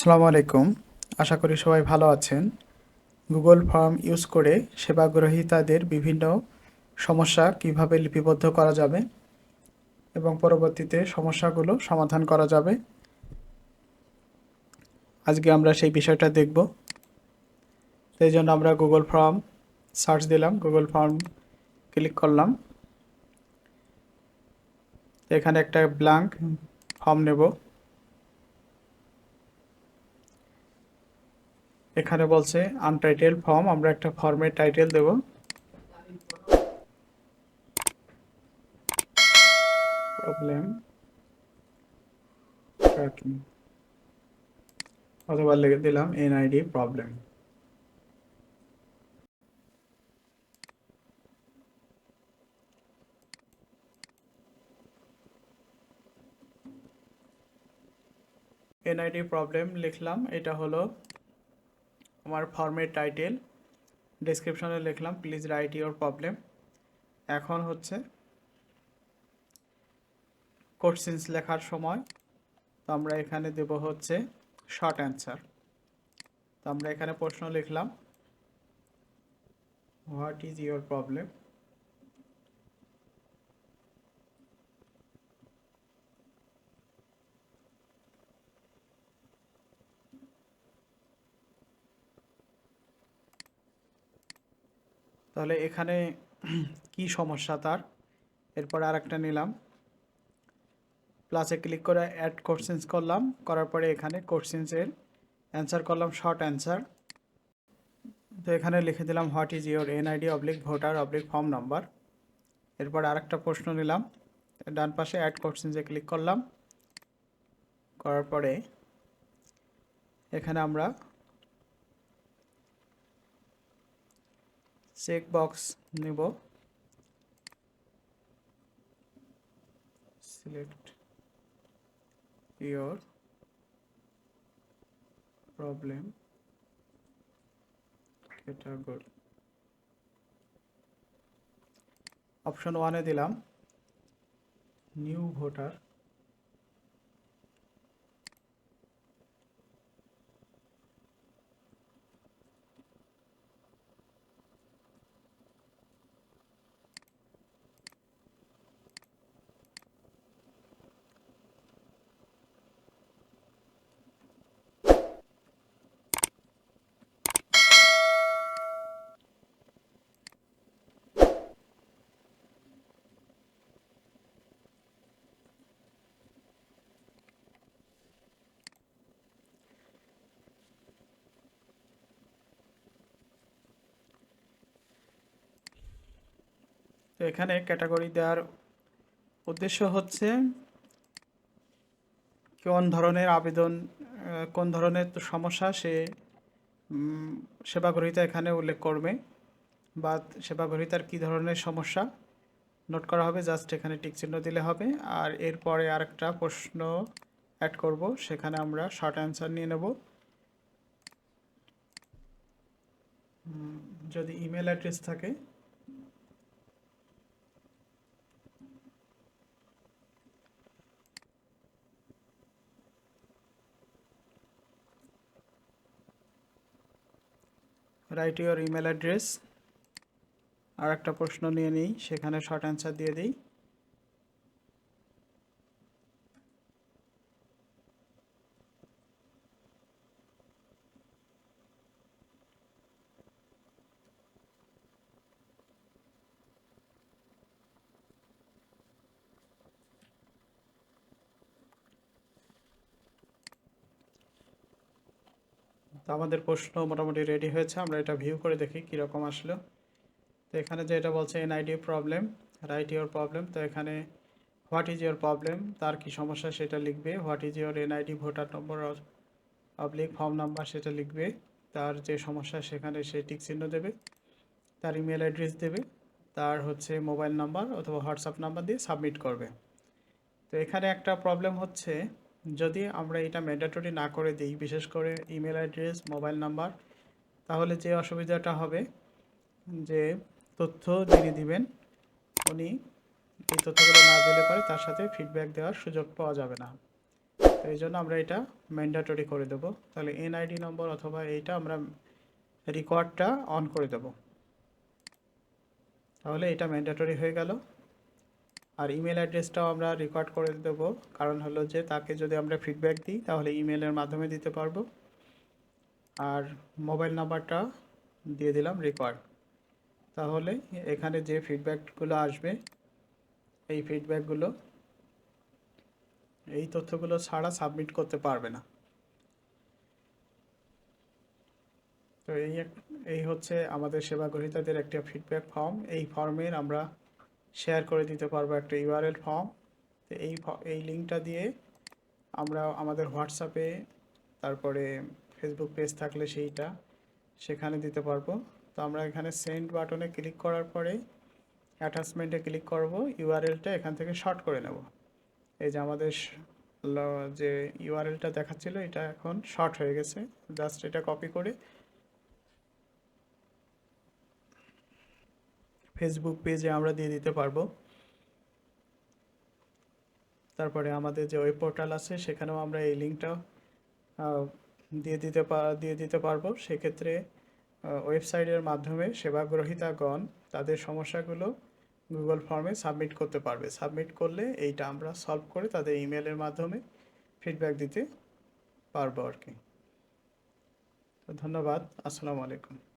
আসসালামু আলাইকুম। আশা করি সবাই ভালো আছেন। গুগল ফর্ম ইউজ করে সেবা গ্রহীতাদের বিভিন্ন সমস্যা কীভাবে লিপিবদ্ধ করা যাবে এবং পরবর্তীতে সমস্যাগুলো সমাধান করা যাবে, আজকে আমরা সেই বিষয়টা দেখব। সেই জন্য আমরা গুগল ফর্ম সার্চ দিলাম, গুগল ফর্ম ক্লিক করলাম। এখানে একটা ব্ল্যাঙ্ক ফর্ম নেব। এখানে বলছে আনটাইটেল ফর্ম আমরা একটা ফর্মের টাইটেল দেব। প্রবলেম ট্র্যাকিং অথবা লিখে দিলাম এনআইডি প্রবলেম এনআইডি প্রবলেম লিখলাম, এটা হলো আমার ফর্মের টাইটেল ডেসক্রিপশনে লিখলাম প্লিজ রাইট ইউর প্রবলেম এখন হচ্ছে কোশ্চেন্স লেখার সময়, তো আমরা এখানে দেব হচ্ছে শর্ট অ্যান্সার তো আমরা এখানে প্রশ্ন লিখলাম হোয়াট ইজ ইউর প্রবলেম তাহলে এখানে কি সমস্যা তার? এরপর আর একটা নিলাম প্লাসে ক্লিক করে অ্যাড কোশ্চেন্স করলাম। করার পরে এখানে কোশ্চেন্সের অ্যান্সার করলাম শর্ট অ্যান্সার তো এখানে লিখে দিলাম what is your NID oblique voter oblique form number এরপর আরেকটা প্রশ্ন নিলাম। ডান পাশে অ্যাড কোশ্চেন্সে ক্লিক করলাম। করার পরে এখানে আমরা চেক বক্স নেব। Select your problem category option ওয়ানে দিলাম নিউ ভোটার। তো এখানে ক্যাটাগরি দেওয়ার উদ্দেশ্য হচ্ছে কোন ধরনের আবেদন কোন ধরনের সমস্যা সে উম, সেবা গ্রহীতা এখানে উল্লেখ করবে বা সেবা গ্রহীতার কী ধরনের সমস্যা নোট করা হবে জাস্ট এখানে টিক চিহ্ন দিলে হবে। আর এরপরে আরেকটা প্রশ্ন অ্যাড করব সেখানে আমরা শর্ট অ্যান্সার নিয়ে নেব। যদি ইমেল অ্যাড্রেস থাকে। রাইট ইউর ইমেল অ্যাড্রেস আর একটা প্রশ্ন নিয়ে নিই সেখানে শর্ট অ্যান্সার দিয়ে দিই। তো আমাদের প্রশ্ন মোটামুটি রেডি হয়েছে, আমরা এটা ভিউ করে দেখি কীরকম আসলো। তো এখানে যে এটা বলছে NID problem write your problem তো এখানে হোয়াট ইজ ইওর প্রবলেম তার কি সমস্যা সেটা লিখবে। What is your NID voter number public form number সেটা লিখবে। তার যে সমস্যা সেখানে সে টিক চিহ্ন দেবে। তার ইমেল অ্যাড্রেস দেবে। তার হচ্ছে মোবাইল নাম্বার অথবা হোয়াটসঅ্যাপ নাম্বার দিয়ে সাবমিট করবে। তো এখানে একটা প্রবলেম হচ্ছে যদি আমরা এটা ম্যান্ডেটরি না করে দিই, বিশেষ করে ইমেল অ্যাড্রেস মোবাইল নাম্বার তাহলে যে অসুবিধাটা হবে যে তথ্য যিনি দিবেন, উনি এই তথ্যগুলো না দিলে পরে তার সাথে ফিডব্যাক দেওয়ার সুযোগ পাওয়া যাবে না। তো এই জন্য আমরা এটা ম্যান্ডাটরি করে দেব। তাহলে এনআইডি নম্বর অথবা এইটা আমরা রেকর্ডটা অন করে দেব। তাহলে এটা ম্যান্ডাটরি হয়ে গেল। আর ইমেল অ্যাড্রেসটাও আমরা রেকর্ড করে দেবো। কারণ হলো যে তাকে যদি আমরা ফিডব্যাক দিই, তাহলে ইমেলের মাধ্যমে দিতে পারব। আর মোবাইল নাম্বারটা দিয়ে দিলাম রেকর্ড তাহলে এখানে যে ফিডব্যাকগুলো আসবে, এই ফিডব্যাকগুলো এই তথ্যগুলো ছাড়া সাবমিট করতে পারবে না। তো এই এই হচ্ছে আমাদের সেবা গ্রহীতাদের একটা ফিডব্যাক ফর্ম এই ফর্মের আমরা শেয়ার করে দিতে পারব একটা ইউআরএল ফর্ম তো এই এই লিঙ্কটা দিয়ে আমরা আমাদের হোয়াটসঅ্যাপে তারপরে ফেসবুক পেজ থাকলে সেইটা সেখানে দিতে পারব। তো আমরা এখানে সেন্ড বাটনে ক্লিক করার পরে অ্যাটাচমেন্টে ক্লিক করব ইউআরএলটা এখান থেকে শর্ট করে নেব। এই যে আমাদের যে ইউআরএলটা দেখাচ্ছিল, এটা এখন শর্ট হয়ে গেছে। জাস্ট এটা কপি করে ফেসবুক পেজে আমরা দিয়ে দিতে পারব। তারপরে আমাদের যে ওয়েব পোর্টাল আছে, সেখানেও আমরা এই লিঙ্কটা দিয়ে দিতে দিয়ে দিতে পারব। সেক্ষেত্রে ওয়েবসাইটের মাধ্যমে সেবাগ্রহীতাগণ তাদের সমস্যাগুলো গুগল ফর্মে সাবমিট করতে পারবে। সাবমিট করলে এইটা আমরা সলভ করে তাদের ইমেলের মাধ্যমে ফিডব্যাক দিতে পারব আর কি। ধন্যবাদ। আসসালামু আলাইকুম।